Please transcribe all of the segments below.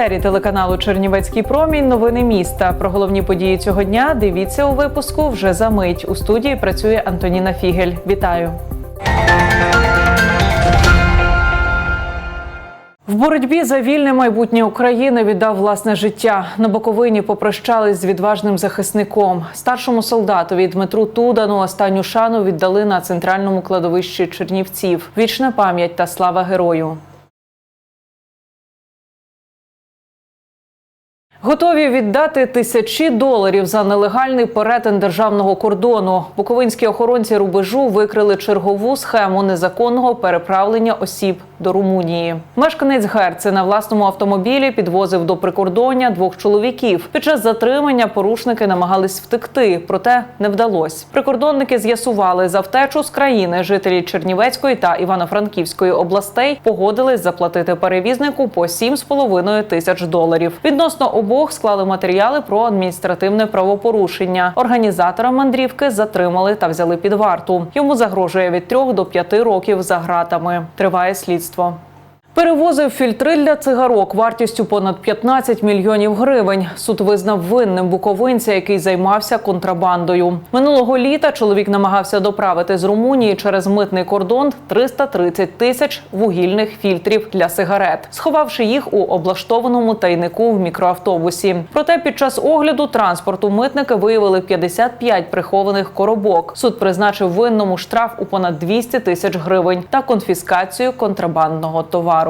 етері телеканалу Чернівецький промінь. Новини міста. Про головні події цього дня дивіться у випуску вже за мить. У студії працює Антоніна Фігель. Вітаю. В боротьбі за вільне майбутнє України віддав власне життя. На Боковині попрощались з відважним захисником. Старшому солдатові Дмитру Тудану останню шану віддали на центральному кладовищі Чернівців. Вічна пам'ять та слава герою. Готові віддати тисячі доларів за нелегальний перетин державного кордону. Буковинські охоронці рубежу викрили чергову схему незаконного переправлення осіб до Румунії. Мешканець Герци на власному автомобілі підвозив до прикордоння двох чоловіків. Під час затримання порушники намагались втекти, проте не вдалось. Прикордонники з'ясували за втечу з країни. Жителі Чернівецької та Івано-Франківської областей погодились заплатити перевізнику по 7,5 тисяч доларів. Відносно обох склали матеріали про адміністративне правопорушення. Організатора мандрівки затримали та взяли під варту. Йому загрожує від 3 до 5 років за ґратами. Триває слідство. Перевозив фільтри для цигарок вартістю понад 15 мільйонів гривень. Суд визнав винним буковинця, який займався контрабандою. Минулого літа чоловік намагався доправити з Румунії через митний кордон 330 тисяч вугільних фільтрів для сигарет, сховавши їх у облаштованому тайнику в мікроавтобусі. Проте під час огляду транспорту митники виявили 55 прихованих коробок. Суд призначив винному штраф у понад 200 тисяч гривень та конфіскацію контрабандного товару.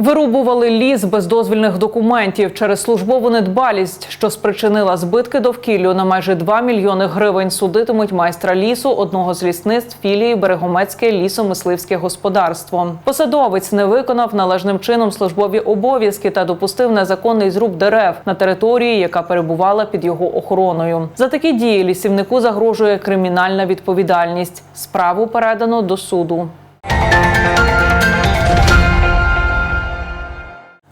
Вирубували ліс без дозвільних документів через службову недбалість, що спричинила збитки довкіллю на майже 2 мільйони гривень. Судитимуть майстра лісу одного з лісництв філії Берегомецьке лісомисливське господарство. Посадовець не виконав належним чином службові обов'язки та допустив незаконний зруб дерев на території, яка перебувала під його охороною. За такі дії лісівнику загрожує кримінальна відповідальність. Справу передано до суду.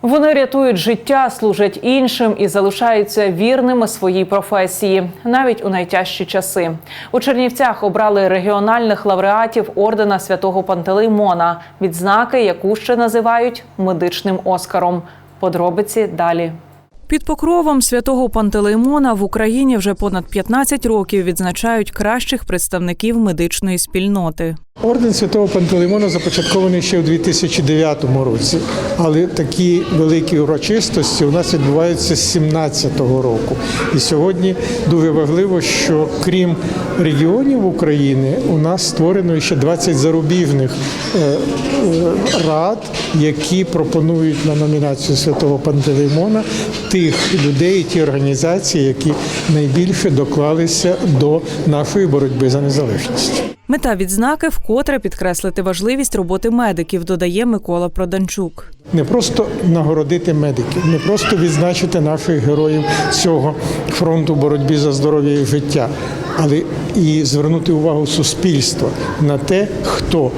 Вони рятують життя, служать іншим і залишаються вірними своїй професії навіть у найтяжчі часи. У Чернівцях обрали регіональних лауреатів ордена святого Пантелеймона, відзнаки, яку ще називають медичним оскаром. Подробиці далі. Під покровом святого Пантелеймона в Україні вже понад 15 років відзначають кращих представників медичної спільноти. Орден Святого Пантелеймона започаткований ще у 2009 році, але такі великі урочистості у нас відбуваються з 2017 року. І сьогодні дуже важливо, що крім регіонів України, у нас створено ще 20 зарубіжних е, е, рад, які пропонують на номінацію Святого Пантелеймона тих людей, ті організації, які найбільше доклалися до нашої боротьби за незалежність. Мета відзнаки вкотре підкреслити важливість роботи медиків, додає Микола Проданчук. Не просто нагородити медиків, не просто відзначити наших героїв цього фронту боротьби за здоров'я і життя, але і звернути увагу суспільства на те, хто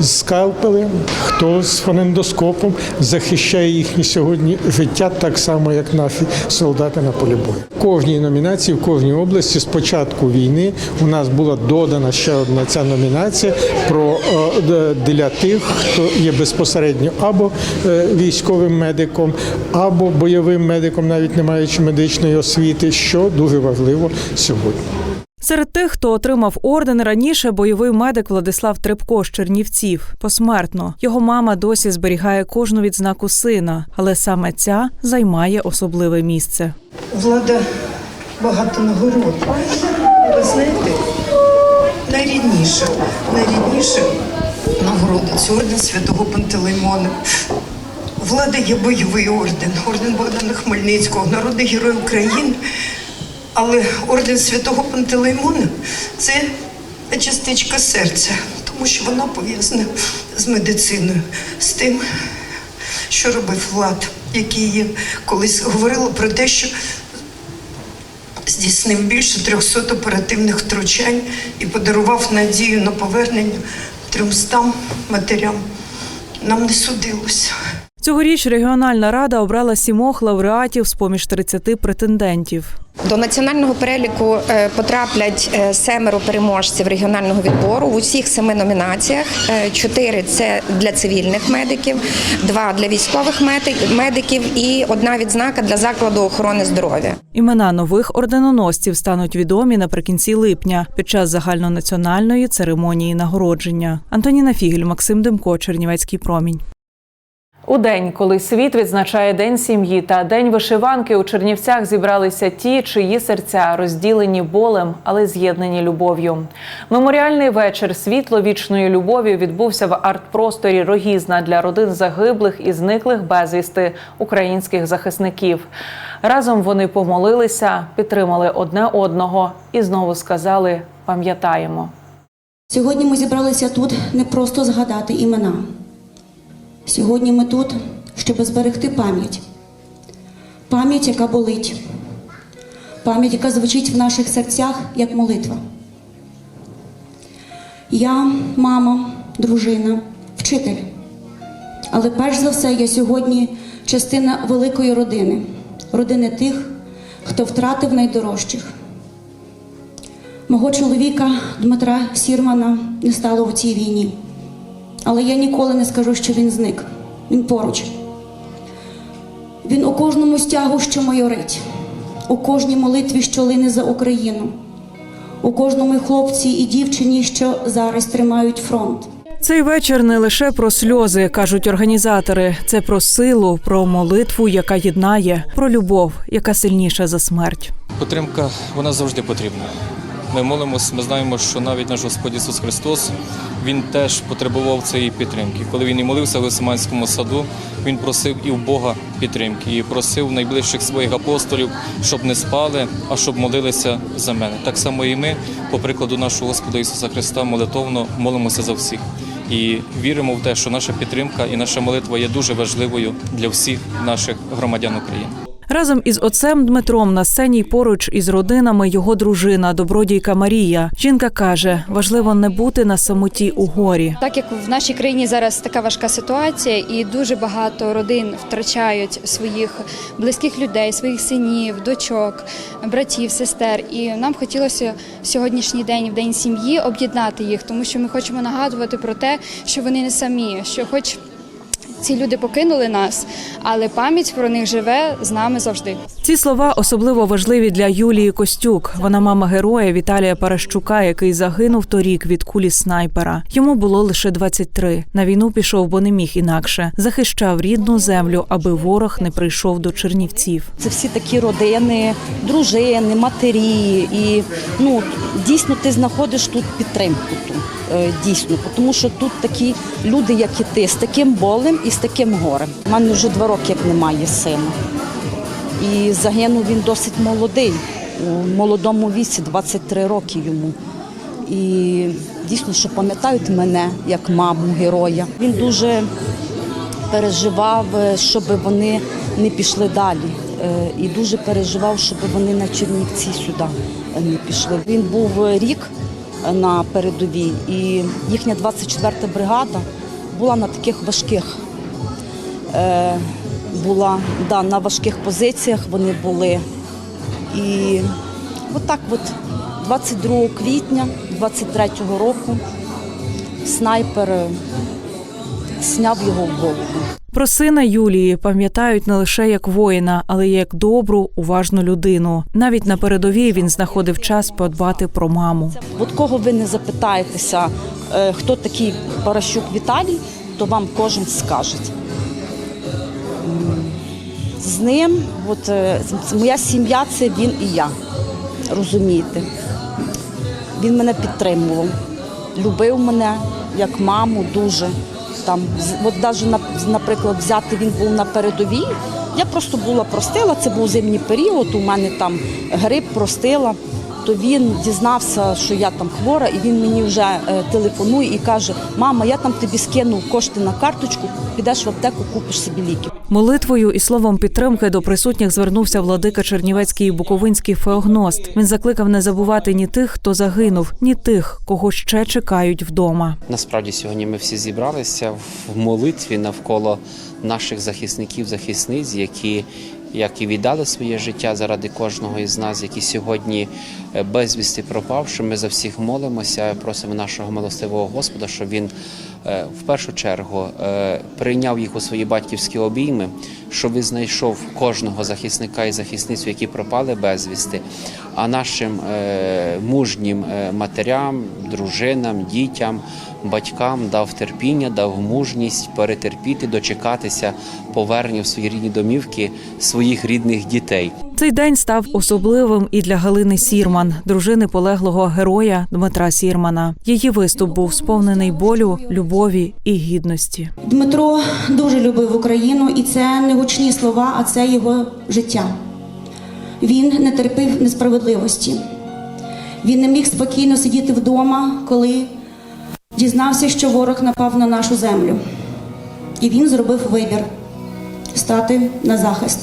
з скальпелем, хто з фонендоскопом захищає їхнє сьогодні життя, так само як наші солдати на полі бою. В кожній номінації, в кожній області з початку війни у нас була додана ще одна ця номінація про е, для тих, хто є безпосередньо або е, військовим медиком, або бойовим медиком, навіть не маючи медичної освіти, що дуже важливо сьогодні. Серед тих, хто отримав орден раніше, бойовий медик Владислав Трепко з Чернівців посмертно. Його мама досі зберігає кожну відзнаку сина, але саме ця займає особливе місце. Влада багато нагород. Ви знаєте, найрідніша, найрідніша нагорода це орден святого Пантелеймона. Влада є бойовий орден, орден Богдана Хмельницького, народний герой України. Але орден святого Пантелеймона це частичка серця, тому що вона пов'язана з медициною, з тим, що робив Влад, який колись говорила про те, що здійснив більше 300 оперативних втручань і подарував надію на повернення 300 матерям. Нам не судилося. Цьогоріч регіональна рада обрала сімох лауреатів з поміж 30 претендентів. До національного переліку е, потраплять е, семеро переможців регіонального відбору в усіх семи номінаціях. Е, Чотири це для цивільних медиків, два для військових меди- медиків і одна відзнака для закладу охорони здоров'я. Імена нових орденоносців стануть відомі наприкінці липня під час загальнонаціональної церемонії нагородження. Антоніна Фігель, Максим Демко, Чернівецький промінь. У день, коли світ відзначає День сім'ї та День вишиванки, у Чернівцях зібралися ті, чиї серця розділені болем, але з'єднані любов'ю. Меморіальний вечір світло вічної любові відбувся в арт-просторі Рогізна для родин загиблих і зниклих безвісти українських захисників. Разом вони помолилися, підтримали одне одного і знову сказали пам'ятаємо. Сьогодні ми зібралися тут не просто згадати імена. Сьогодні ми тут, щоб зберегти пам'ять. Пам'ять, яка болить, пам'ять, яка звучить в наших серцях як молитва. Я мама, дружина, вчитель. Але перш за все, я сьогодні частина великої родини, родини тих, хто втратив найдорожчих. Мого чоловіка Дмитра Сірмана не стало в цій війні. Але я ніколи не скажу, що він зник. Він поруч. Він у кожному стягу, що майорить, у кожній молитві, що лине за Україну, у кожному хлопці і дівчині, що зараз тримають фронт. Цей вечір не лише про сльози, кажуть організатори. Це про силу, про молитву, яка єднає, про любов, яка сильніша за смерть. Підтримка вона завжди потрібна. Ми молимось, ми знаємо, що навіть наш Господь Ісус Христос Він теж потребував цієї підтримки. Коли він і молився в Гесиманському саду, він просив і в Бога підтримки, і просив найближчих своїх апостолів, щоб не спали, а щоб молилися за мене. Так само і ми, по прикладу нашого Господа Ісуса Христа, молитовно молимося за всіх. І віримо в те, що наша підтримка і наша молитва є дуже важливою для всіх наших громадян України. Разом із отцем Дмитром на сцені й поруч із родинами його дружина, добродійка Марія. Жінка каже, важливо не бути на самоті у горі. Так як в нашій країні зараз така важка ситуація, і дуже багато родин втрачають своїх близьких людей, своїх синів, дочок, братів, сестер. І нам хотілося сьогоднішній день, в день сім'ї, об'єднати їх, тому що ми хочемо нагадувати про те, що вони не самі, що хоч. Ці люди покинули нас, але пам'ять про них живе з нами завжди. Ці слова особливо важливі для Юлії Костюк. Вона мама героя Віталія Паращука, який загинув торік від кулі снайпера. Йому було лише 23. На війну пішов, бо не міг інакше. Захищав рідну землю, аби ворог не прийшов до Чернівців. Це всі такі родини, дружини, матері. І ну дійсно ти знаходиш тут підтримку. Тут, е, дійсно, тому що тут такі люди, як і ти, з таким болем і з таким горем. У мене вже два роки як немає сина. І загинув він досить молодий, у молодому віці, 23 роки йому. І дійсно, що пам'ятають мене як маму героя. Він дуже переживав, е, щоб вони не пішли далі. Е, І дуже переживав, щоб вони на Чернівці сюди е, не пішли. Він був рік на передовій, і їхня 24-та бригада була на таких важких. Була да, на важких позиціях вони були. І отак от 22 квітня 23-го року снайпер е, сняв його в голову. Про сина Юлії пам'ятають не лише як воїна, але й як добру, уважну людину. Навіть на передовій він знаходив час подбати про маму. От кого ви не запитаєтеся, е, хто такий Паращук Віталій, то вам кожен скаже. З ним, от, е, моя сім'я це він і я. Розумієте? Він мене підтримував, любив мене як маму дуже. Там, от навіть, наприклад, взяти він був на передовій. Я просто була простила, це був зимній період, у мене там грип простила. То він дізнався, що я там хвора, і він мені вже е, телефонує і каже: Мама, я там тобі скинув кошти на карточку, підеш в аптеку, купиш собі ліки. Молитвою і словом підтримки до присутніх звернувся владика Чернівецький і Буковинський феогност. Він закликав не забувати ні тих, хто загинув, ні тих, кого ще чекають вдома. Насправді сьогодні ми всі зібралися в молитві навколо наших захисників, захисниць, які як і віддали своє життя заради кожного із нас, які сьогодні е, безвісти пропавши. Ми за всіх молимося, просимо нашого милостивого Господа, щоб він е, в першу чергу е, прийняв їх у свої батьківські обійми, щоб він знайшов кожного захисника і захисницю, які пропали безвісти. А нашим мужнім матерям, дружинам, дітям, батькам дав терпіння, дав мужність перетерпіти, дочекатися повернення в свої рідні домівки своїх рідних дітей. Цей день став особливим і для Галини Сірман, дружини полеглого героя Дмитра Сірмана. Її виступ був сповнений болю, любові і гідності. Дмитро дуже любив Україну, і це не гучні слова, а це його життя. Він не терпів несправедливості. Він не міг спокійно сидіти вдома, коли дізнався, що ворог напав на нашу землю. І він зробив вибір стати на захист,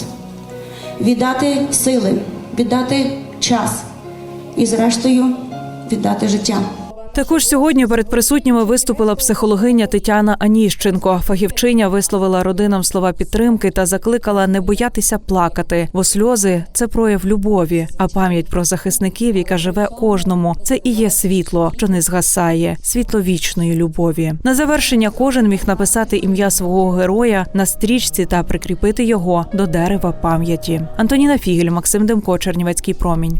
віддати сили, віддати час і, зрештою, віддати життя. Також сьогодні перед присутніми виступила психологиня Тетяна Аніщенко. Фахівчиня висловила родинам слова підтримки та закликала не боятися плакати, бо сльози це прояв любові. А пам'ять про захисників, яка живе кожному, це і є світло, що не згасає, світло вічної любові. На завершення кожен міг написати ім'я свого героя на стрічці та прикріпити його до дерева пам'яті. Антоніна Фігель, Максим Демко, Чернівецький промінь.